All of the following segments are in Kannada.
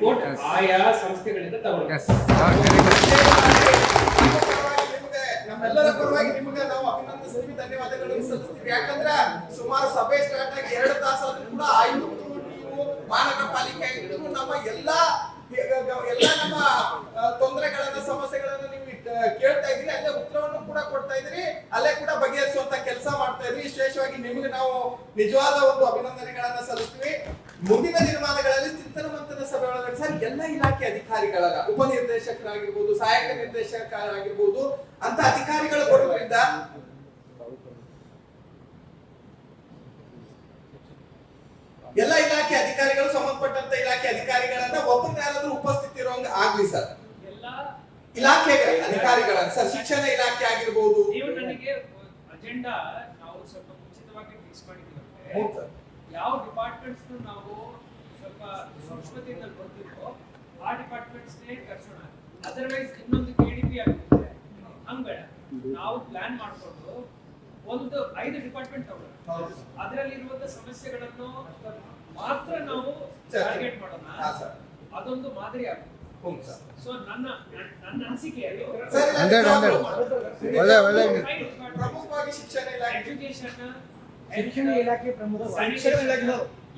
ರಿಪೋರ್ಟ್ ಆಯಾ ಸಂಸ್ಥೆಗಳಿಂದ ನಮ್ಮೆಲ್ಲರ ಪರವಾಗಿ ನಿಮಗೆ ನಾವು ಅಭಿನಂದಿಸ್ತೀವಿ ಧನ್ಯವಾದಗಳನ್ನು ಸಲ್ಲಿಸ್ತೀವಿ. ಯಾಕಂದ್ರೆ ಸುಮಾರು ಸಭೆ ಸ್ಟಾರ್ಟ್ ಆಗಿ ಎರಡು ತಾಸಾದ್ರೂ ಕೂಡ ಆಯುಕ್ತರು ನೀವು ಮಹಾನಗರ ಪಾಲಿಕೆ ಆಯುಕ್ತರು ನಮ್ಮ ಎಲ್ಲಾ ಎಲ್ಲ ನಮ್ಮ ತೊಂದರೆಗಳನ್ನ ಸಮಸ್ಯೆಗಳನ್ನ ನೀವು ಕೇಳ್ತಾ ಇದ್ದೀರಿ. ಅಲ್ಲೇ ಉತ್ತರವನ್ನು ಕೂಡ ಕೊಡ್ತಾ ಇದ್ದೀರಿ. ಅಲ್ಲೇ ಕೂಡ ಬಗೆಹರಿಸುವಂತ ಕೆಲಸ ಮಾಡ್ತಾ ಇದ್ರಿ ವಿಶೇಷವಾಗಿ ನಿಮಗೆ ನಾವು ನಿಜವಾದ ಒಂದು ಅಭಿನಂದನೆಗಳನ್ನ ಸಲ್ಲಿಸ್ತೀವಿ ಮುಂದಿನ ದಿನಮಾನಗಳಲ್ಲಿ ಚಿಂತನ ಮಂಥನ ಸಭೆ ಒಳಗಡೆ ಸರ್ ಎಲ್ಲ ಇಲಾಖೆ ಅಧಿಕಾರಿಗಳನ್ನ ಉಪನಿರ್ದೇಶಕರಾಗಿರ್ಬೋದು ಸಹಾಯಕ ನಿರ್ದೇಶಕರಾಗಿರ್ಬೋದು ಅಂತ ಅಧಿಕಾರಿಗಳು ಕೊಡೋದ್ರಿಂದ ಎಲ್ಲ ಇಲಾಖೆ ಅಧಿಕಾರಿಗಳು ಸಂಬಂಧಪಟ್ಟಂತ ಇಲಾಖೆ ಅಧಿಕಾರಿಗಳನ್ನ ಒಬ್ಬರು ಯಾರಾದ್ರೂ ಉಪಸ್ಥಿತಿ ಇರೋಂಗ ಆಗ್ಲಿ ಸರ್. ಎಲ್ಲ ಇಲಾಖೆ ಅಧಿಕಾರಿಗಳ ಸರ್ ಶಿಕ್ಷಣ ಇಲಾಖೆ ಆಗಿರ್ಬೋದು. ನೀವು ನನಗೆ ಅಜೆಂಡಾ ನಾವು ಸ್ವಲ್ಪ ಮುಂಚಿತವಾಗಿ ಫಿಕ್ಸ್ ಮಾಡಿದ್ದೀವಿ ಸರ್. ಯಾವ ಡಿಪಾರ್ಟ್ಮೆಂಟ್ಸ್ ನಾವು ಸ್ವಲ್ಪ ಸೂಕ್ಷ್ಮತೆಯಿಂದ ಬರ್ತಿರೋ ಆ ಡಿಪಾರ್ಟ್ಮೆಂಟ್ಸ್ ಕರ್ಸೋಣ. ಅದರ್ವೈಸ್ ಇನ್ನೊಂದು ಕೆಡಿಪಿ ಆಗುತ್ತೆ ಹಂಗ ನಾವು ಪ್ಲಾನ್ ಮಾಡಿಕೊಂಡು ಒಂದು ಐದು ಡಿಪಾರ್ಟ್ಮೆಂಟ್ ತಗೊಳ್ಳೋಣ. ಅದರಲ್ಲಿ ಇರುವಂತ ಸಮಸ್ಯೆಗಳನ್ನು ಮಾತ್ರ ನಾವು. ಟಾರ್ಗೆಟ್ ಮಾಡೋಣ. ಹಾ ಸರ್ ಅದೊಂದು ಮಾದರಿ ಆಗುತ್ತೆ ಹ್ಞೂ ಸರ್ ಸೊ ನನ್ನ ನನ್ನ- ಪ್ರಮುಖವಾಗಿ ಶಿಕ್ಷಣ ಇಲಾಖೆ. ಎಜುಕೇಶನ್ ಶಿಕ್ಷಣ ಇಲಾಖೆ ಪ್ರಮುಖ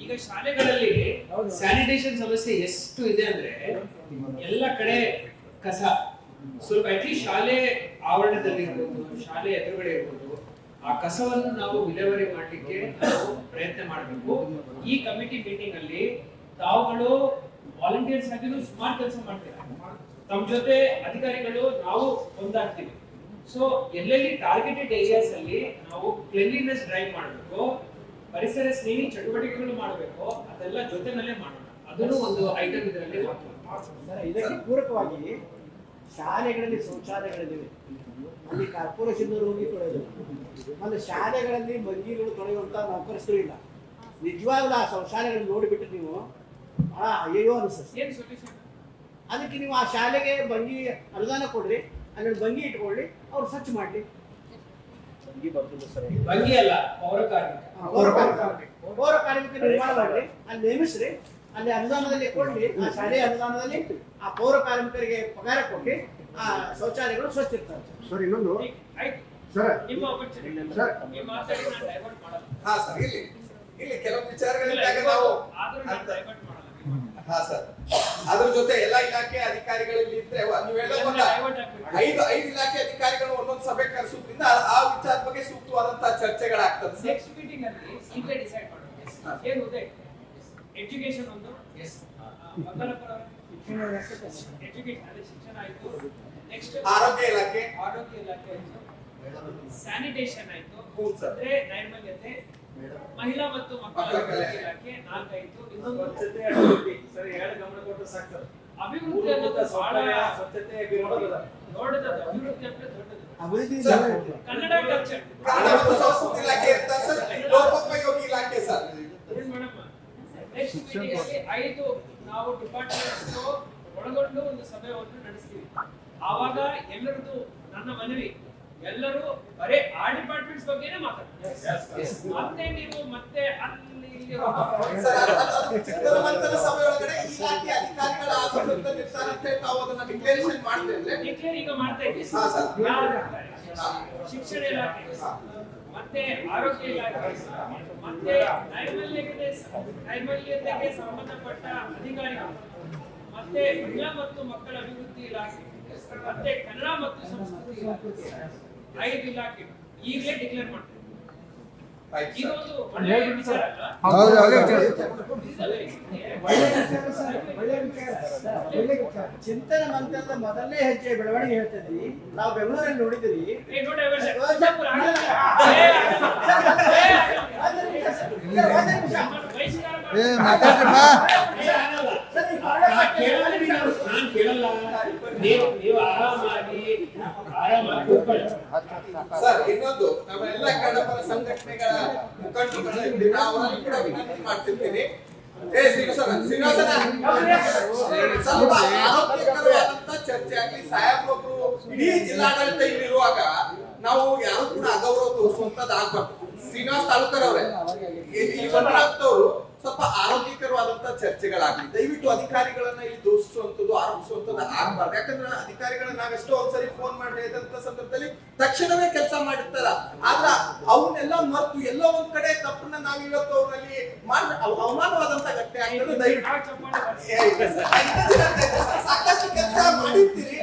ಈಗ ಶಾಲೆಗಳಲ್ಲಿ ಸ್ಯಾನಿಟೇಷನ್ ಸಮಸ್ಯೆ ಎಷ್ಟು ಇದೆ ಅಂದ್ರೆ ಎಲ್ಲ ಕಡೆ ಕಸ. ಸ್ವಲ್ಪ ಅಟ್ಲೀಸ್ಟ್ ಶಾಲೆ ಆವರಣದಲ್ಲಿ ಇರ್ಬೋದು ಶಾಲೆ ಎದುರುಗಡೆ ಇರ್ಬೋದು ಆ ಕಸವನ್ನು ನಾವು ವಿಲೇವಾರಿ ಮಾಡಲಿಕ್ಕೆ ನಾವು ಪ್ರಯತ್ನ ಮಾಡಬೇಕು. ಈ ಕಮಿಟಿ ಮೀಟಿಂಗ್ ಅಲ್ಲಿ ತಾವುಗಳು ವಾಲಂಟಿಯರ್ಸ್ ಆಗಿನೂ ಸುಮಾರು ಕೆಲಸ ಮಾಡ್ತೀರಾ? ತಮ್ಮ ಜೊತೆ ಅಧಿಕಾರಿಗಳು ನಾವು ಒಂದಾಗ್ತೀವಿ. ಸೊ ಎಲ್ಲೆಲ್ಲಿ ಟಾರ್ಗೆಟೆಡ್ ಏರಿಯಾಸ್ ಅಲ್ಲಿ ನಾವು ಕ್ಲೀನ್ಲಿನೆಸ್ ಡ್ರೈವ್ ಮಾಡಬೇಕು ಪರಿಸರ ಸ್ನೇಹಿ ಚಟುವಟಿಕೆಗಳು ಮಾಡಬೇಕು ಅದೆಲ್ಲ ಜೊತೆನಲ್ಲೇ ಮಾಡೋಣ. ಅದನ್ನು ಒಂದು ಐಟಮ್ ಇದರಲ್ಲಿ ಇದಕ್ಕೆ ಪೂರಕವಾಗಿ ಶಾಲೆಗಳಲ್ಲಿ ಶೌಚಾಲಯಗಳಿವೆ ಅಲ್ಲಿ ಕಾರ್ಪೊರೇಷನ್ ಹೋಗಿ ತೊಳೆಯೋದು. ಮತ್ತೆ ಶಾಲೆಗಳಲ್ಲಿ ಮಂಜೀರುಗಳು ತೊಳೆಯುವಂತ ನೌಕರಸ್ಥರು ಇಲ್ಲ. ನಿಜವಾಗ್ಲೂ ಆ ಶೌಚಾಲಯಗಳನ್ನ ನೋಡಿಬಿಟ್ಟು ನೀವು ಬಹಳ ಅಯ್ಯೋ ಅನಿಸ್ತದೆ ಅದಕ್ಕೆ ನೀವು ಆ ಶಾಲೆಗೆ ಬಂಗಿ ಅನುದಾನ ಕೊಡ್ರಿ ಅಲ್ಲಿ ಬಂಗಿ ಇಟ್ಕೊಳ್ಳಿ ಅವ್ರು ಸ್ವಚ್ಛ ಮಾಡಲಿ. ಬಂಗಿ ಬರ್ತದೆ ಸರ್ ಭಂಗಿ ಅಲ್ಲ ಪೌರ ಕಾರ್ಮಿಕ. ಪೌರ ಕಾರ್ಮಿಕ. ಪೌರ ಕಾರ್ಮಿಕ. ನಿರ್ಮಾಣ ಮಾಡ್ರಿ ಅಲ್ಲಿ ನೇಮಿಸ್ರಿ ಅಲ್ಲಿ ಅನುದಾನದಲ್ಲಿ ಕೊಡ್ಲಿ ಆ ಶಾಲೆಯ ಅನುದಾನದಲ್ಲಿ ಆ ಪೌರ ಕಾರ್ಮಿಕರಿಗೆ ಪಗಾರ ಕೊಟ್ಟು ಆ ಶೌಚಾಲಯಗಳು ಸ್ವಚ್ಛ ಇರ್ತಾರೆ ಸರ್ ಇನ್ನೊಂದು. ಆಯ್ತು. ಸರ್. ನಿಮ್ಮ. ಸರ್. ನಿಮ್ಮ ಮಾತಾಡಿ ನಾನು ಡೈವರ್ಟ್ ಮಾಡಲ್ಲ. ಹಾ ಸರ್ ಇಲ್ಲಿ ಇಲ್ಲಿ ಕೆಲವು ವಿಚಾರಗಳಿಂದ ನಾವು ಆದ್ರೂ ನಾನು ಡೈವರ್ಟ್ ಮಾಡಲ್ಲ ಹಾ ಸರ್ ಅದ್ರ ಜೊತೆ ಎಲ್ಲ ಇಲಾಖೆ ಅಧಿಕಾರಿಗಳು ಇಲ್ಲಿ ಇದ್ರೆ ನೀವು ಹೇಳೋದು ಗೊತ್ತಾ? ಡೈವರ್ಟ್ ಆಗ್ಬಿಟ್ಟು ಐದು ಐದು ಇಲಾಖೆ ಅಧಿಕಾರಿಗಳು ಒಂದೊಂದು ಸಭೆ ಕರೆಸೋದ್ರಿಂದ ಆ- ವಿಚಾರದ ವಿಚಾರ ಬಗ್ಗೆ ಸೂಕ್ತವಾದಂತಹ ಚರ್ಚೆಗಳಾಗ್ತದೆ ನೆಕ್ಸ್ಟ್ ಮೀಟಿಂಗ್ ಅಲ್ಲಿ ಈಗಲೇ ಡಿಸೈಡ್ ಮಾಡೋಣ ಏನು ಉದಯ್ ಎಜುಕೇಶನ್ ಒಂದು? ಮಂಗಲಪುರ ಎಜುಕೇಶನ್ ಅದೇ ಶಿಕ್ಷಣ ಆಯ್ತು. ನೆಕ್ಸ್ಟ್ ಆರೋಗ್ಯ ಇಲಾಖೆ. ಆರೋಗ್ಯ ಇಲಾಖೆ ಆಯ್ತು. ಸ್ಯಾನಿಟೇಷನ್ ಆಯ್ತು. ಅಂದ್ರೆ ನೈರ್ಮಲ್ಯತೆ ಮಹಿಳಾ ಮತ್ತು ಮಕ್ಕಳ. ಇಲಾಖೆ ನಾಲ್ಕಾಯ್ತು ಇನ್ನೊಂದು ಸ್ವಚ್ಛತೆ ಅಭಿವೃದ್ಧಿ. ಸರ್ ಎರಡು ಗಮನ ಕೊಟ್ಟು ಸಾಕು ಸರ್. ಅಭಿವೃದ್ಧಿ ಅನ್ನೋದು ಬಹಳ ಸ್ವಚ್ಛತೆ. ದೊಡ್ಡದು ಅಭಿವೃದ್ಧಿ. ಅಂದ್ರೆ ದೊಡ್ಡದು. ಅಭಿವೃದ್ಧಿ ಕನ್ನಡ ಕಲ್ಚರ್ ಕನ್ನಡ ಮತ್ತು ಸಂಸ್ಕೃತಿ ಇಲಾಖೆ ಇರ್ತಾರೆ ಸರ್? ಲೋಕೋಪಯೋಗಿ ಇಲಾಖೆ ಸರ್? ನೆಕ್ಸ್ಟ್ ಐದು ನಾವು ಡಿಪಾರ್ಟ್ಮೆಂಟ್ಸ್ ಒಳಗೊಂಡು ಒಂದು ಸಭೆಯನ್ನು ನಡೆಸ್ತೀವಿ. ಆವಾಗ ಎಲ್ಲರದು ನನ್ನ ಮನವಿ. ಎಲ್ಲರೂ ಬರೀ ಆ ಡಿಪಾರ್ಟ್ಮೆಂಟ್ಸ್ ಬಗ್ಗೆನೇ ಮಾತಾಡ್ತಾರೆ. ಮತ್ತೆ ನೀವು ಮತ್ತೆ ಅಲ್ಲಿ ಇಲ್ಲಿ ಇಲಾಖೆ ಅಧಿಕಾರಿಗಳ ನಿರ್ಧಾರ ಅಂತ ನಾವು ಅದನ್ನ ಡಿಕ್ಲೇರೇಷನ್ ಡಿಕ್ಲೇರ್ ಈಗ ಮಾಡ್ತಾ ಇದ್ದೀವಿ. ಸರ್. ಶಿಕ್ಷಣ ಇಲಾಖೆ. ಮತ್ತೆ ಆರೋಗ್ಯ ಇಲಾಖೆ. ಮತ್ತೆ ನೈರ್ಮಲ್ಯಕ್ಕೆ ನೈರ್ಮಲ್ಯತೆಗೆ ಸಂಬಂಧಪಟ್ಟ ಅಧಿಕಾರಿಗಳು. ಮತ್ತೆ ಮಹಿಳಾ ಮತ್ತು ಮಕ್ಕಳ ಅಭಿವೃದ್ಧಿ ಇಲಾಖೆ. ಮತ್ತೆ ಕನ್ನಡ ಮತ್ತು ಸಂಸ್ಕೃತಿ ಇಲಾಖೆ. ಐದು ಇಲಾಖೆ ಈಗಲೇ ಡಿಕ್ಲೇರ್ ಮಾಡ್ತಾರೆ. ಇದು. ಒಂದು ಒಳ್ಳೆಯ ವಿಚಾರ ಅಲ್ಲ. ಹೌದು ವಿಚಾರ ವಿಚಾರ. ಚಿಂತನ ಮಂತ್ರದ ಮೊದಲನೇ ಹೆಜ್ಜೆ ಬೆಳವಣಿಗೆ ಹೇಳ್ತಿದ್ವಿ ನಾವು ಬೆಂಗಳೂರಲ್ಲಿ ನೋಡಿದ್ರಿ ಏ, ಮಾತಾಡ್ರಪ್ಪ ಕೇಳಲ್ಲ. ನೀವು. ನೀವು ನೀವು ಆರಾಮಾಗಿ ಆರಾಮಾಗಿ ಕೂತ್ಕೊಳ್ಳಿ. ಸರ್, ಇನ್ನೊಂದು, ನಮ್ಮ ಎಲ್ಲ ಕನ್ನಡಪರ ಸಂಘಟನೆಗಳ ಮುಖಂಡರುಗಳು ನಾವು ಕೂಡ ವಿನಂತಿ ಮಾಡ್ತಿರ್ತೀನಿ. ಏ ಶ್ರೀನಿವಾಸನ ಶ್ರೀನಿವಾಸನ ಚರ್ಚೆ ಆಗ್ಲಿ ಸಾಹೇಬ್ರೊಬ್ರು ಇಡೀ ಜಿಲ್ಲಾಡಳಿತ ಇಲ್ಲಿರುವಾಗ ನಾವು ಯಾರು ಕೂಡ ಅಗೌರವ ತೋರಿಸುವಂತದ್ದು ಆಗ್ಬಾರ್ದು. ಶ್ರೀನಿವಾಸ್ ತಾಲೂಕರವ್ರೆ ಈ ಅವರು ಸ್ವಲ್ಪ ಆರೋಗ್ಯಕರವಾದಂತ ಚರ್ಚೆಗಳಾಗಲಿ, ದಯವಿಟ್ಟು ಅಧಿಕಾರಿಗಳನ್ನ ಇಲ್ಲಿ ದೋಷಿಸುವಂತದ್ದು ಆರೋಪಿಸುವಂತದ್ದು ಆಗ್ಬಾರ್ದು. ಯಾಕಂದ್ರೆ ಅಧಿಕಾರಿಗಳನ್ನ ನಾವೆಷ್ಟೋ ಒಂದ್ಸರಿ ಫೋನ್ ಮಾಡಿದಂತ ಸಂದರ್ಭದಲ್ಲಿ ತಕ್ಷಣವೇ ಕೆಲಸ ಮಾಡಿರ್ತಾರ. ಆದ್ರ ಅವನ್ನೆಲ್ಲ ಮರ್ತು ಎಲ್ಲೋ ಒಂದ್ ಕಡೆ ತಪ್ಪನ್ನ ನಾವ್ ಇವತ್ತು ಅವರಲ್ಲಿ ಅವಮಾನವಾದಂತ ಘಟನೆ ಆಗ್ತದೆ ದಯವಿಟ್ಟು. ಸಾಕಷ್ಟು ಕೆಲಸ ಮಾಡಿರ್ತೀರಿ.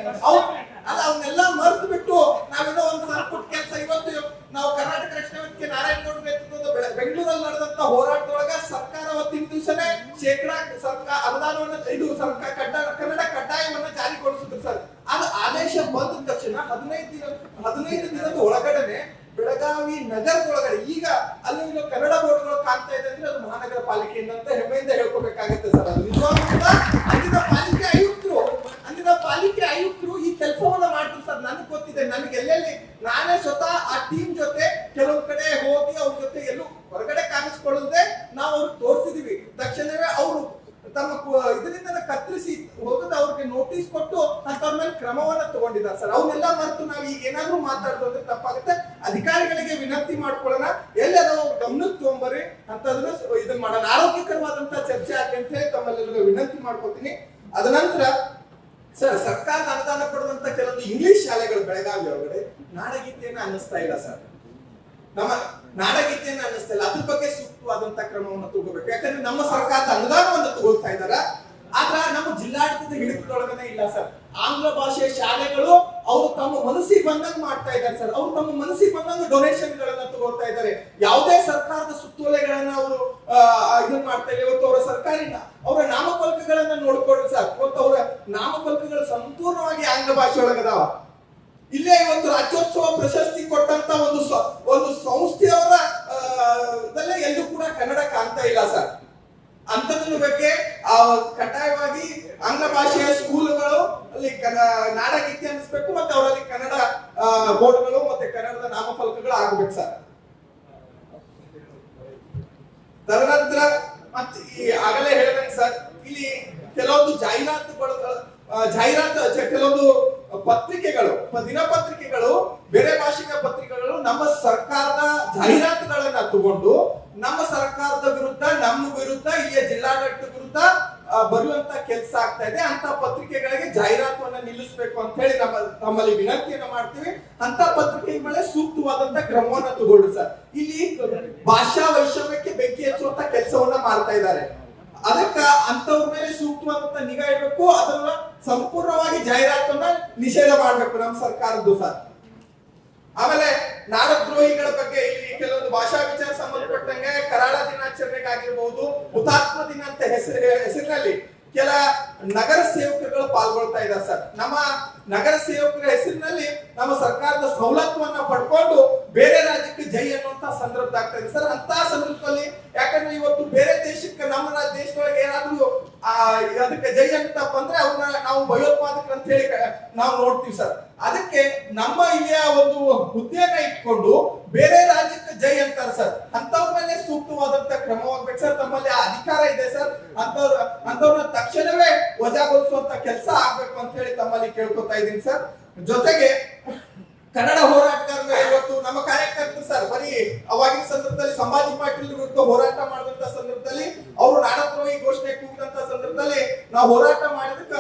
ಅಲ್ಲ ಅವನ್ನೆಲ್ಲ ಮರ್ತು ಬಿಟ್ಟು ನಾವೇನೋ ಒಂದ್ ಸಣ್ಣ ಪುಟ್ಟ ಕೆಲಸ ಇವತ್ತು ನಾವು ಕರ್ನಾಟಕ ರಕ್ಷಣಾ ವೇದಿಕೆ ನಾರಾಯಣಗೌಡ ನೇತೃತ್ವದ ಬೆಳ- ಬೆಂಗಳೂರಲ್ಲಿ ನಡೆದಂತ ಹೋರಾಟದೊಳಗ ಸರ್ಕಾರ ಅವತ್ತಿನ ದಿವಸನೇ ಶೇಕಡಾ ಸರ್ಕಾರ ಅನುದಾನವನ್ನ ಇದು ಸರ್ಕಾರ ಕಡ್ಡಾಯ ಕನ್ನಡ ಕಡ್ಡಾಯವನ್ನ ಜಾರಿಗೊಳಿಸಿದ್ರು ಸರ್ ಅದು ಆದೇಶ ಬಂದ ತಕ್ಷಣ ಹದಿನೈದು ದಿನ ಹದಿನೈದು ದಿನದ ಒಳಗಡೆನೆ ಬೆಳಗಾವಿ ನಗರದೊಳಗಡೆ ಈಗ ಅಲ್ಲಿ ಇನ್ನು ಕನ್ನಡ ಬೋರ್ಡ್ಗಳು ಕಾಣ್ತಾ ಇದೆ ಅಂದ್ರೆ ಅದು ಮಹಾನಗರ ಪಾಲಿಕೆಯಿಂದ ಅಂತ ಹೆಮ್ಮೆಯಿಂದ ಹೇಳ್ಕೋಬೇಕಾಗತ್ತೆ ಸರ್ ಅದು ನಿಜವಾಗ್ಲೂ ಕೂಡ ಅಂದಿನ ಪಾಲಿಕೆ ಆಯುಕ್ತರು ಅಂದಿನ ಪಾಲಿಕೆ ಆಯುಕ್ತರು ಈ ಕೆಲಸವನ್ನ ಮಾಡ್ತಾರೆ ಸರ್ ನನಗೆ ಗೊತ್ತಿದೆ ನನಗೆ ಎಲ್ಲೆಲ್ಲಿ ನಾನೇ ಸ್ವತಃ ಆ ಟೀಮ್ ಜೊತೆ ಕೆಲವು ಕಡೆ ಹೋಗಿ ಅವ್ರ ಜೊತೆ ಎಲ್ಲೂ ಹೊರಗಡೆ ಕಾಣಿಸ್ಕೊಳ್ಳದೆ ನಾವು ಅವ್ರಿಗೆ ತೋರಿಸಿದೀವಿ ತಕ್ಷಣವೇ ಅವರು ತಮ್ಮ ಕು- ಇದರಿಂದ ಕತ್ತರಿಸಿ ಹೋಗದ ಅವ್ರಿಗೆ ನೋಟಿಸ್ ಕೊಟ್ಟು ಅಂತವ್ರ ಮೇಲೆ ತಗೊಂಡಿದ್ದಾರೆ. ಸರ್ ಅವನ್ನೆಲ್ಲ ಮರೆತು ನಾವು ಈಗ ಏನಾದ್ರೂ ಮಾತಾಡ್ದು ಅಂದ್ರೆ ತಪ್ಪಾಗುತ್ತೆ. ಅಧಿಕಾರಿಗಳಿಗೆ ವಿನಂತಿ ಮಾಡ್ಕೊಳ್ಳೋಣ. ಎಲ್ಲೆಲ್ಲ ಗಮನಕ್ಕೆ ತಗೊಂಬರಿ ಅಂತದನ್ನ ಸ- ಇದನ್ನ ಮಾಡೋಣ. ಆರೋಗ್ಯಕರವಾದಂತ ಚರ್ಚೆ ಆಗಲಿ ಅಂತ ಹೇಳಿ ತಮ್ಮಲ್ಲೆಲ್ಲರಿಗೂ ವಿನಂತಿ ಮಾಡ್ಕೊತೀನಿ. ಅದ ನಂತರ, ಸರ್, ಸರ್ಕಾರ ಅನುದಾನ ಕೊಡುವಂತ ಕೆಲವೊಂದು ಇಂಗ್ಲಿಷ್ ಶಾಲೆಗಳು ಬೆಳಗಾವಿ ಒಳಗಡೆ ನಾಡಗೀತೆಯನ್ನ ಅನ್ನಿಸ್ತಾ ಇಲ್ಲ, ಸರ್. ನಮ್ಮ ನಾಡಗೀತೆಯನ್ನ ಅನ್ನಿಸ್ತಾ ಇಲ್ಲ. ಅದ್ರ ಬಗ್ಗೆ ಸೂಕ್ತವಾದಂತ ಕ್ರಮವನ್ನು ತಗೋಬೇಕು. ಯಾಕಂದ್ರೆ ನಮ್ಮ ಸರ್ಕಾರದ ಅನುದಾನವನ್ನು ತಗೊಳ್ತಾ ಇದಾರ. ಆದ್ರ ನಮ್ಮ ಜಿಲ್ಲಾಡಳಿತದ ಹಿಡಿತದೊಳಗನೆ ಇಲ್ಲ ಸರ್. ಆಂಗ್ಲ ಭಾಷೆಯ ಶಾಲೆಗಳು ಅವರು ತಮ್ಮ ಮನಸ್ಸಿಗೆ ಬಂದಂಗ್ ಮಾಡ್ತಾ ಇದ್ದಾರೆ ಸರ್. ಅವರು ತಮ್ಮ ಮನಸ್ಸಿಗೆ ಬಂದಂಗ ಡೊನೇಷನ್ ಗಳನ್ನ ತಗೋತಾ ಇದ್ದಾರೆ. ಯಾವುದೇ ಸರ್ಕಾರದ ಸುತ್ತೋಲೆಗಳನ್ನ ಅವರು ಇದನ್ನ ಮಾಡ್ತಾ ಇಲ್ಲ ಇವತ್ತು ಅವರ ಸರ್ಕಾರಿ ನಾಮಫಲಕಗಳು ಆಗ್ಬೇಕು ಸರ್. ತದನಂತರ ಮತ್ತೆ ಈ ಆಗಲೇ ಹೇಳಿದಂಗೆ ಸರ್, ಇಲ್ಲಿ ಕೆಲವೊಂದು ಜಾಹೀರಾತುಗಳು ಜಾಹೀರಾತು ಕೆಲವೊಂದು ಪತ್ರಿಕೆಗಳು ದಿನಪತ್ರಿಕೆಗಳು, ಬೇರೆ ಭಾಷೆಯ ಪತ್ರಿಕೆಗಳು ನಮ್ಮ ಸರ್ಕಾರದ ಜಾಹೀರಾತುಗಳನ್ನ ತಗೊಂಡು ನಮ್ಮ ಸರ್ಕಾರದ ವಿರುದ್ಧ, ನಮ್ಮ ವಿರುದ್ಧ, ಇಲ್ಲಿಯ ಜಿಲ್ಲಾಡಳಿತ ವಿರುದ್ಧ ಬರುವಂತ ಕೆಲಸ ಆಗ್ತಾ ಇದೆ. ಅಂತ ಪತ್ರಿಕೆಗಳಿಗೆ ಜಾಹೀರಾತುವನ್ನ ನಿಲ್ಲಿಸಬೇಕು ಅಂತ ಹೇಳಿ ನಮ್ಮ ನಮ್ಮಲ್ಲಿ ವಿನಂತಿಯನ್ನ ಮಾಡ್ತೀವಿ. ಅಂತ ಪತ್ರಿಕೆಗಳೇ ಸೂಕ್ತವಾದಂತ ಕ್ರಮವನ್ನ ತಗೊಳ್ಳಿ ಸರ್. ಇಲ್ಲಿ ಭಾಷಾ ವೈಷಮ್ಯಕ್ಕೆ ಬೆಂಕಿ ಹಚ್ಚುವಂತ ಕೆಲಸವನ್ನ ಮಾಡ್ತಾ ಇದ್ದಾರೆ. ಅದಕ್ಕ ಅಂತವ್ರ ಮೇಲೆ ಸೂಕ್ತವಾದಂತ ನಿಗಾ ಇಡಬೇಕು. ಅದನ್ನ ಸಂಪೂರ್ಣವಾಗಿ ಜಾಹೀರಾತನ್ನ ನಿಷೇಧ ಮಾಡ್ಬೇಕು ನಮ್ಮ ಸರ್ಕಾರದ್ದು ಸರ್. ಆಮೇಲೆ ನಾಡದ್ರೋಹಿಗಳ ಬಗ್ಗೆ ಇಲ್ಲಿ ಕೆಲವೊಂದು ಭಾಷಾ ವಿಚಾರ ಸಂಬಂಧಪಟ್ಟಂಗೆ ಕರಾಳ ದಿನಾಚರಣೆಗಾಗಿರ್ಬಹುದು, ಹುತಾತ್ಮ ದಿನ ಅಂತ ಹೆಸರು ಹೆಸರಿನಲ್ಲಿ ಕೆಲ ನಗರ ಸೇವಕರುಗಳು ಪಾಲ್ಗೊಳ್ತಾ ಇದ್ದಾರೆ ಸರ್. ನಮ್ಮ ನಗರ ಸೇವಕರ ಹೆಸರಿನಲ್ಲಿ ನಮ್ಮ ಸರ್ಕಾರದ ಸವಲತ್ತುವನ್ನ ಪಡ್ಕೊಂಡು ಬೇರೆ ರಾಜ್ಯಕ್ಕೆ ಜೈ ಅನ್ನುವಂತ ಸಂದರ್ಭ ಇದೆ ಸರ್. ಅಂತ ಸಂದರ್ಭದಲ್ಲಿ ಯಾಕಂದ್ರೆ ಇವತ್ತು ಬೇರೆ ದೇಶಕ್ಕೆ ನಮ್ಮ ರಾ- ದೇಶದೊಳಗೆ ಏನಾದ್ರೂ ಅದಕ್ಕೆ ಜೈ ಜಗತ್ತಪ್ಪ ಅಂದ್ರೆ ಅವ್ರನ್ನ ನಾವು ಭಯೋತ್ಪಾದಕರು ಅಂತ ಹೇಳಿ ನಾವು ನೋಡ್ತೀವಿ ಸರ್. ಅದಕ್ಕೆ ನಮ್ಮ ಇಲ್ಲಿಯ ಒಂದು ಹುದ್ದೆಯನ್ನ ಇಟ್ಕೊಂಡು ಬೇರೆ ರಾಜ್ಯಕ್ಕೆ ಜೈ ಅಂತಾರೆ ಸರ್. ಅಂತವ್ರ ಮೇಲೆ ಸೂಕ್ತವಾದಂತ ಕ್ರಮವಾಗ್ಬೇಕು ಸರ್. ತಮ್ಮಲ್ಲಿ ಆ ಅಧಿಕಾರ ಇದೆ ಸರ್. ಅಂತವ್ರ ಅಂತವ್ರನ್ನ ತಕ್ಷಣವೇ ವಜಾಗೊಳಿಸುವಂತ ಕೆಲಸ ಆಗ್ಬೇಕು ಅಂತ ಹೇಳಿ ತಮ್ಮಲ್ಲಿ ಕೇಳ್ಕೊತಾ ಇದ್ದೀನಿ ಸರ್. ಜೊತೆಗೆ ಕನ್ನಡ ಹೋರಾಟಗಾರರು ಇವತ್ತು ನಮ್ಮ ಕಾರ್ಯಕರ್ತರು ಸರ್ ಬರೀ ಅವಾಗಿನ ಸಂದರ್ಭದಲ್ಲಿ ಸಂಭಾಜಿ ಪಾಟೀಲ್ ವಿರುದ್ಧ ಹೋರಾಟ ಮಾಡಿದಂತ ಸಂದರ್ಭದಲ್ಲಿ ಅವರು ನಾಡದ್ರೋಹಿ ಘೋಷಣೆ ಕೂಗಿದಂತ ಸಂದರ್ಭದಲ್ಲಿ ನಾವು ಹೋರಾಟ ಮಾಡಿದಕ್ಕ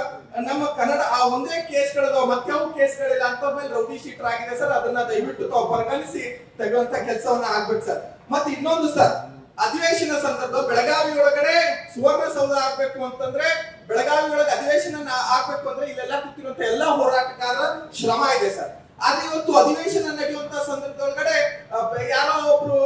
ನಮ್ಮ ಕನ್ನಡ ಆ ಒಂದೇ ಕೇಸ್ಗಳದಾವ ಮತ್ಯಾವ ಕೇಸ್ಗಳಿಲ್ಲ ಅಂತ ಮೇಲೆ ರೌಡಿ ಶೀಟರ್ ಆಗಿದೆ ಸರ್ ಅದನ್ನ ದಯವಿಟ್ಟು ತಾವು ಪರಿಗಣಿಸಿ ತೆಗೆಯುವಂತ ಕೆಲಸವನ್ನ ಆಗ್ಬೇಕು ಸರ್. ಮತ್ತೆ ಇನ್ನೊಂದು ಸರ್, ಅಧಿವೇಶನ ಸಂದರ್ಭ ಬೆಳಗಾವಿ ಒಳಗಡೆ ಸುವರ್ಣ ಸೌಧ ಆಗ್ಬೇಕು ಅಂತಂದ್ರೆ ಬೆಳಗಾವಿ ಒಳಗೆ ಅಧಿವೇಶನ ಆಗ್ಬೇಕು ಅಂದ್ರೆ ಇಲ್ಲೆಲ್ಲ ಕೂತಿರುವಂತ ಎಲ್ಲಾ ಹೋರಾಟಗಾರರ ಶ್ರಮ ಇದೆ ಸರ್. ಆದ್ರೆ ಇವತ್ತು ಅಧಿವೇಶನ ನಡೆಯುವಂತ ಸಂದರ್ಭದೊಳಗಡೆ ಯಾರೋ ಒಬ್ರು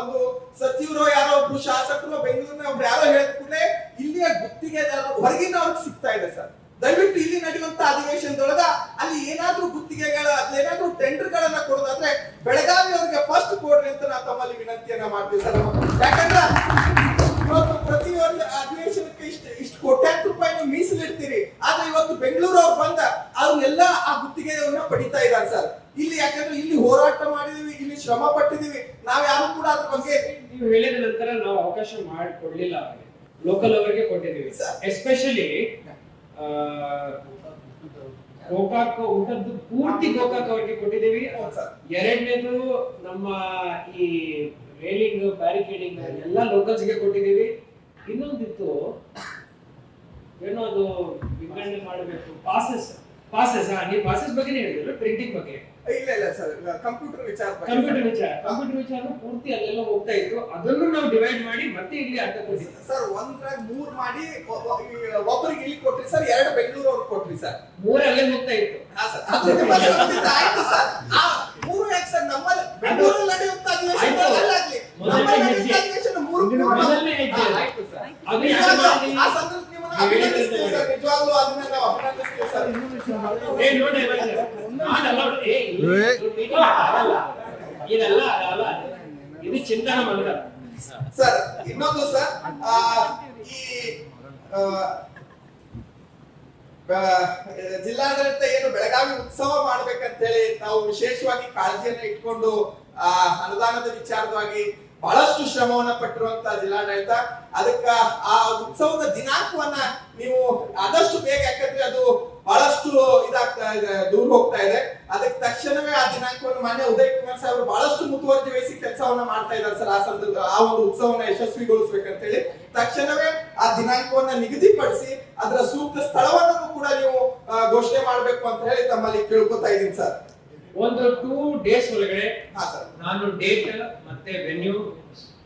ಒಂದು ಸಚಿವರು, ಯಾರೋ ಒಬ್ರು ಶಾಸಕರು, ಬೆಂಗಳೂರಿನ ಒಬ್ರು ಯಾರೋ ಕೂಡಲೇ ಇಲ್ಲಿಯ ಗುತ್ತಿಗೆದಾರರು ಹೊರಗಿನ ಅವ್ರಿಗೆ ಸಿಗ್ತಾ ಇದೆ ಸರ್. ದಯವಿಟ್ಟು ಇಲ್ಲಿ ನಡೆಯುವಂತ ಅಧಿವೇಶನದೊಳಗ ಅಲ್ಲಿ ಏನಾದ್ರೂ ಗುತ್ತಿಗೆಗಳ ಏನಾದ್ರೂ ಟೆಂಡರ್ ಗಳನ್ನ ಕೊಡೋದಾದ್ರೆ ಬೆಳಗಾವಿ ಕೊಡ್ರಿ ಅಂತ ನಾ ತಮ್ಮಲ್ಲಿ ವಿನಂತಿಯನ್ನ ಮಾಡ್ತೀನಿ ಸರ್. ಯಾಕಂದ್ರೆ ಇವತ್ತು ಪ್ರತಿ ಒಂದು ಅಧಿವೇಶನಕ್ಕೆ ಇಷ್ಟ ಇಷ್ಟು ಕೋಟ್ಯಾಂತರ ರೂಪಾಯಿ ನೀವು ಮೀಸಲಿಡ್ತೀರಿ. ಆದ್ರೆ ಇವತ್ತು ಬೆಂಗಳೂರು ಅವ್ರು ಬಂದ ಅವ್ರೆಲ್ಲ ಆ ಗುತ್ತಿಗೆಯನ್ನ ಪಡಿತಾ ಇದ್ದಾರೆ ಸರ್. ಇಲ್ಲಿ ಯಾಕಂದ್ರೆ ಇಲ್ಲಿ ಹೋರಾಟ ಮಾಡಿದೀವಿ ಇಲ್ಲಿ ಶ್ರಮ ಪಟ್ಟಿದೀವಿ. ನಾವ್ ಯಾರು ಕೂಡ ಅದ್ರ ಬಗ್ಗೆ ನೀವು ಹೇಳಿದ ನಂತರ ನಾವು ಅವಕಾಶ ಮಾಡಿಕೊಡ್ಲಿಲ್ಲ ಲೋಕಲ್ ಅವರಿಗೆ ಕೊಟ್ಟಿದ್ದೀವಿ. ಎಸ್ಪೆಷಲಿ ಗೋಕಾಕ್ ಊಟದ್ದು ಪೂರ್ತಿ ಗೋಕಾಕ್ ಅವರಿಗೆ ಕೊಟ್ಟಿದ್ದೀವಿ. ಎರಡನೇದು ನಮ್ಮ ಈ ರೇಲಿಂಗ್ ಬ್ಯಾರಿಕೇಡಿಂಗ್ ಎಲ್ಲ ಲೋಕಲ್ಸ್ಗೆ ಗೆ ಕೊಟ್ಟಿದ್ದೀವಿ. ಇನ್ನೊಂದಿತ್ತು ಏನೋ ಅದು ವಿಂಗಡಣೆ ಮಾಡಬೇಕು ಪಾಸಸ್ ಪಾಸಸ್ ಹಾ ನೀವು ಪಾಸಸ್ ಬಗ್ಗೆನೇ ಹೇಳಿದ್ರು ಪ್ರಿಂಟಿಂಗ್ ಬಗ್ಗೆ. ಇಲ್ಲ ಇಲ್ಲ ಸರ್ ಕಂಪ್ಯೂಟರ್ ವಿಚಾರ ಕಂಪ್ಯೂಟರ್ ವಿಚಾರ ಕಂಪ್ಯೂಟರ್ ವಿಚಾರ ಪೂರ್ತಿ ಅಲ್ಲೆಲ್ಲ ಹೋಗ್ತಾ ಇತ್ತು. ಅದನ್ನು ನಾವು ಡಿವೈಡ್ ಮಾಡಿ ಮತ್ತೆ ಇಲ್ಲಿ ಅಂತ ಕೊಟ್ಟಿದ್ವಿ ಸರ್ ಒಂದ್ರಾಗ ಮೂರ್ ಮಾಡಿ ಒಬ್ಬರಿಗೆ ಇಲ್ಲಿ ಕೊಟ್ರಿ ಸರ್ ಎರಡು ಬೆಂಗಳೂರು ಅವ್ರಿಗೆ ಕೊಟ್ರಿ ಸರ್. ಮೂರಲ್ಲೇ ಹೋಗ್ತಾ ಇತ್ತು. ಹಾ ಸರ್ ಆಯ್ತು ಸರ್. ಆ ಮೂರು ಯಾಕೆ ಸರ್ ನಮ್ಮಲ್ಲಿ ಬೆಂಗಳೂರಲ್ಲಿ. ಅಲ್ಲಾಗ್ಲಿ ಮೊದಲನೇ ಹೆಜ್ಜೆ. ಮೂರು ಮೂರು ಆಯ್ತು ಸರ್. ಆ ಸಂದರ್ಭ ನಿಮ್ಮನ್ನ ಅಭಿನಂದಿಸ್ತೀವಿ ಸರ್. ನಿಜವಾಗ್ಲೂ ಅದನ್ನ ನಾವು ಅಭಿನಂದಿಸ್ತೀವಿ ಸರ್ ಏ ನೋಡಿ ನಾನಲ್ಲ ಏ ಇಲ್ಲಿ ಏ. meeting ಆಗಲ್ಲ. ಇದೆಲ್ಲ ಅಲ್ಲ ಇದು ಚಿಂತನ ಸರ್ ಇನ್ನೊಂದು ಸರ್ ಆ, ಈ ಜಿಲ್ಲಾಡಳಿತ ಏನು ಬೆಳಗಾವಿ ಉತ್ಸವ ಮಾಡ್ಬೇಕಂತ ಹೇಳಿ ನಾವು ವಿಶೇಷವಾಗಿ ಕಾಳಜಿಯನ್ನ ಇಟ್ಕೊಂಡು ಆ ಅನುದಾನದ ವಿಚಾರವಾಗಿ ಬಹಳಷ್ಟು ಶ್ರಮವನ್ನ ಪಟ್ಟಿರುವಂತ ಜಿಲ್ಲಾಡಳಿತ, ಅದಕ್ಕ ಆ ಉತ್ಸವದ ದಿನಾಂಕವನ್ನ ನೀವು ಆದಷ್ಟು ಬೇಗ, ಯಾಕಂದ್ರೆ ಅದು ಬಹಳಷ್ಟು ಇದಾಗ್ತಾ ಇದೆ, ದೂರ ಹೋಗ್ತಾ ಇದೆ. ಅದಕ್ಕೆ ತಕ್ಷಣವೇ ಆ ದಿನಾಂಕವನ್ನು ಮಾನ್ಯ ಉದಯ್ ಕುಮಾರ್ ಸಾಹೇಬರು ಬಹಳಷ್ಟು ಮುತುವರ್ಜಿ ವಹಿಸಿ ಕೆಲಸವನ್ನ ಮಾಡ್ತಾ ಇದ್ದಾರೆ ಸರ್, ಆ ಸಂದರ್ಭ ಆ ಒಂದು ಉತ್ಸವನ ಯಶಸ್ವಿಗೊಳಿಸ್ಬೇಕಂತೇಳಿ ತಕ್ಷಣವೇ ಆ ದಿನಾಂಕವನ್ನ ನಿಗದಿಪಡಿಸಿ ಅದರ ಸೂಕ್ತ ಸ್ಥಳವನ್ನು ಕೂಡ ನೀವು ಘೋಷಣೆ ಮಾಡ್ಬೇಕು ಅಂತ ಹೇಳಿ ತಮ್ಮಲ್ಲಿ ಕೇಳ್ಕೊತಾ ಇದ್ದೀನಿ ಸರ್. ಒಂದು ಟೂ ಡೇಸ್ ಒಳಗಡೆ ನಾನು ಡೇಟ್ ಮತ್ತೆ ವೆನ್ಯೂ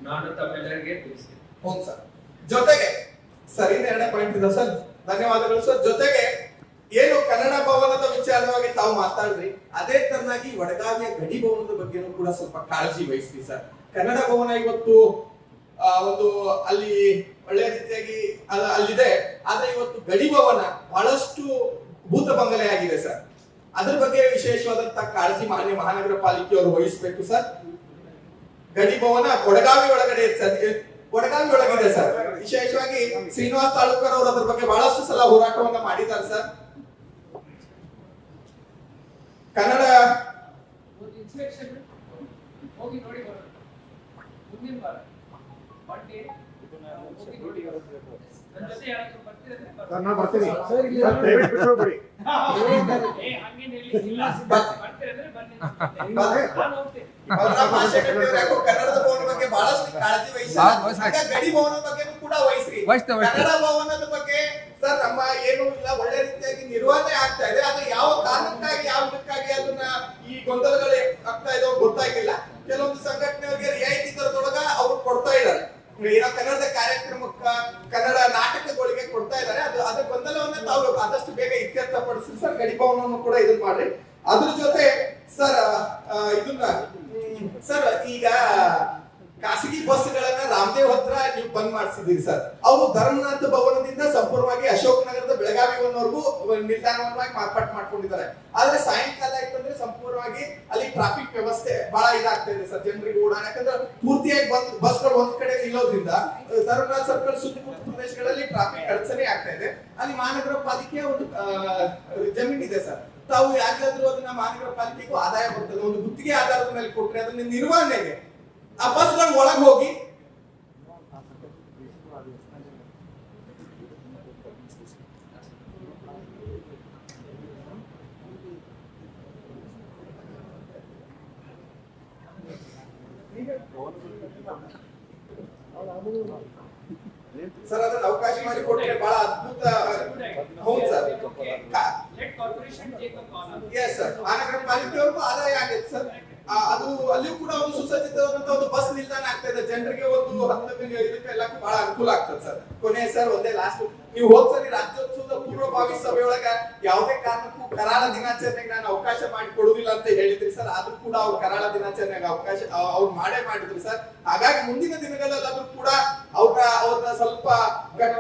ನಾನು ತಮ್ಮೆಲ್ಲರಿಗೆ ತಿಳಿಸ್ತೀನಿ. ಹೌದು ಸರ್. ಜೊತೆಗೆ, ಸರ್ ಎರಡನೇ ಪಾಯಿಂಟ್ ಇದೆ ಸರ್. ಧನ್ಯವಾದಗಳು ಸರ್. ಜೊತೆಗೆ, ಏನು ಕನ್ನಡ ಭವನದ ವಿಚಾರವಾಗಿ ತಾವು ಮಾತಾಡ್ರಿ. ಅದೇ ತರನಾಗಿ ಒಡಗಾವಿಯ ಗಡಿ ಭವನದ ಬಗ್ಗೆನೂ ಕೂಡ ಸ್ವಲ್ಪ ಕಾಳಜಿ ವಹಿಸ್ರಿ ಸರ್. ಕನ್ನಡ ಭವನ ಇವತ್ತು ಒಂದು ಅಲ್ಲಿ ಒಳ್ಳೆ ರೀತಿಯಾಗಿ ಅಲ್ಲ- ಅಲ್ಲಿದೆ. ಆದ್ರೆ ಇವತ್ತು ಗಡಿ ಭವನ ಬಹಳಷ್ಟು ಭೂತ ಬಂಗಲೆ ಆಗಿದೆ ಸರ್. ಅದ್ರ ಬಗ್ಗೆ ವಿಶೇಷವಾದಂತಹ ಕಾಳಜಿ ಮಾನ್ಯ ಮಹಾನಗರ ಪಾಲಿಕೆಯವರು ವಹಿಸಬೇಕು ಸರ್. ಗಡಿ ಭವನ ಕೊಡಗಾವಿ ಒಳಗಡೆ ಸರ್. ಕೊಡಗಾವಿ ಒಳಗಿದೆ ಸರ್. ವಿಶೇಷವಾಗಿ ಶ್ರೀನಿವಾಸ್ ತಾಲೂಕರ್ ಅವರು ಅದ್ರ ಬಗ್ಗೆ ಬಹಳಷ್ಟು ಸಲ ಹೋರಾಟವನ್ನ ಮಾಡಿದ್ದಾರೆ ಸರ್. ಕನ್ನಡ ಹೋಗಿ ನೋಡಿ ನಾನು ಬರ್ತೀನಿ. ಸರ್, ಇಲ್ಲಿ ಸರ್, ದಯವಿಟ್ಟು ಅವ್ರು ಯಾಕೋ ಕನ್ನಡದ ಭವನ ಬಗ್ಗೆ ಬಹಳಷ್ಟು ಕಾಳಜಿ ವಹಿಸಿ. ಗಡಿ ಭವನದ ಬಗ್ಗೆ ಕೂಡ ವಹಿಸ್ತೇವೆ. ಕನ್ನಡ ಭವನದ ಬಗ್ಗೆ ಸರ್ ನಮ್ಮ ಏನು ಇಲ್ಲ. ಒಳ್ಳೆ ರೀತಿಯಾಗಿ ನಿರ್ವಹಣೆ ಆಗ್ತಾ ಇದೆ. ಆದ್ರೆ ಯಾವ ಕಾರಣಕ್ಕಾಗಿ ಯಾವ ಇದಕ್ಕಾಗಿ ಅದನ್ನ ಈ ಗೊಂದಲಗಳು ಆಗ್ತಾ ಇದೋ ಗೊತ್ತಾಗಿಲ್ಲ. ಕೆಲವೊಂದು ಸಂಘಟನೆಯವರಿಗೆ ರಿಯಾಯಿತಿ ದರದೊಳಗ ಅವ್ರು ಕೊಡ್ತಾ ಇದ್ದಾರೆ. ಏನೋ ಕನ್ನಡದ ಕಾರ್ಯಕ್ರಮಕ್ಕ ಕನ್ನಡ ನಾಟಕಗಳಿಗೆ ಕೊಡ್ತಾ ಇದ್ದಾರೆ. ಅದು ಅದ್ರ ಗೊಂದಲವನ್ನ ತಾವು ಆದಷ್ಟು ಬೇಗ ಇತ್ಯರ್ಥಪಡಿಸಿ ಸರ್. ಗಡಿಭವನವನ್ನು ಕೂಡ ಇದನ್ನ ಮಾಡ್ರಿ. ಅದ್ರ ಜೊತೆ ಸರ್ ಇದನ್ನ ಸರ್, ಈಗ ಖಾಸಗಿ ಬಸ್ಗಳನ್ನ ರಾಮದೇವ್ ಹತ್ರ ನೀವು ಬಂದ್ ಮಾಡಿಸಿದ್ದೀರಿ ಸರ್. ಅವರು ಧರ್ಮನಾಥ ಭವನದಿಂದ ಸಂಪೂರ್ಣವಾಗಿ ಅಶೋಕ್ ನಗರದ ಬೆಳಗಾವಿವರೆಗೂ ನಿಲ್ದಾಣವನ್ನಾಗಿ ಮಾರ್ಪಾಟ್ ಮಾಡ್ಕೊಂಡಿದ್ದಾರೆ. ಆದ್ರೆ ಸಾಯಂಕಾಲ ಆಯ್ತಂದ್ರೆ ಸಂಪೂರ್ಣವಾಗಿ ಅಲ್ಲಿ ಟ್ರಾಫಿಕ್ ವ್ಯವಸ್ಥೆ ಬಹಳ ಇದಾಗ್ತಾ ಇದೆ ಸರ್. ಜನರಿಗೆ ಓಡಾಡ ಯಾಕಂದ್ರೆ ಪೂರ್ತಿಯಾಗಿ ಬಂದ್ ಬಸ್ಗಳು ಒಂದ್ ಕಡೆ ನಿಲ್ಲೋದ್ರಿಂದ ಧರ್ಮನಾಥ್ ಸರ್ಕಲ್ ಸುತ್ತಮುತ್ತ ಪ್ರದೇಶಗಳಲ್ಲಿ ಟ್ರಾಫಿಕ್ ಅಡಚಣೆ ಆಗ್ತಾ ಇದೆ. ಅಲ್ಲಿ ಮಹಾನಗರ ಪಾಲಿಕೆ ಒಂದು ಜಮೀನಿದೆ ಸರ್. ತಾವು ಯಾರಿಗಾದ್ರೂ ಅದನ್ನ ಮಹಾನಗರ ಪಾಲಿಕೆಗೂ ಆದಾಯ ಬರ್ತದೆ. ಒಂದು ಗುತ್ತಿಗೆ ಆಧಾರದ ಮೇಲೆ ಕೊಟ್ರೆ ಅದನ್ನ ನಿರ್ವಹಣೆಗೆ ಆ ಬಸ್ಗಳು ಒಳಗೆ ಹೋಗಿ ಸರ್ ಅದನ್ನ ಅವಕಾಶ ಮಾಡಿ ಕೊಟ್ರೆ ಬಹಳ ಅದ್ಭುತ ಹೌದು sir let corporation take a call yes sir ಮಹಾನಗರ ಪಾಲಿಕೆಯವ್ರಿಗೂ ಆದಾಯ ಆಗೈತೆ ಸರ್ ಆ, ಅದು ಅಲ್ಲಿಯೂ ಕೂಡ ಒಂದು ಸುಸಜ್ಜಿತವಾದಂತ ಜನರಿಗೆ ಒಂದು ಹತ್ತಕ್ಕೆ ಇದಕ್ಕೆ ಎಲ್ಲ ಬಹಳ ಅನುಕೂಲ ಆಗ್ತದೆ ಸರ್. ಕೊನೆ ಸರ್, ಒಂದೇ ಲಾಸ್ಟ್ ನೀವು ಹೋದ್ ಸರಿ ರಾಜ್ಯೋತ್ಸವದ ಪೂರ್ವಭಾವಿ ಸಭೆಯೊಳಗ ಯಾವುದೇ ಕಾರಣಕ್ಕೂ ಕರಾಳ ದಿನಾಚರಣೆಗೆ ನಾನು ಅವಕಾಶ ಮಾಡಿ ಕೊಡುವುದಿಲ್ಲ ಅಂತ ಹೇಳಿದ್ರಿ ಸರ್. ಆದ್ರೂ ಕೂಡ ಅವ್ರು ಕರಾಳ ದಿನಾಚರಣೆಗೆ ಅವಕಾಶ, ಅವ್- ಅವ್ರು ಮಾಡೇ ಮಾಡಿದ್ರು ಸರ್. ಹಾಗಾಗಿ ಮುಂದಿನ ದಿನಗಳಲ್ಲಾದ್ರೂ ಕೂಡ ಅವ್ರ ಅವ್ರನ್ನ ಸ್ವಲ್ಪ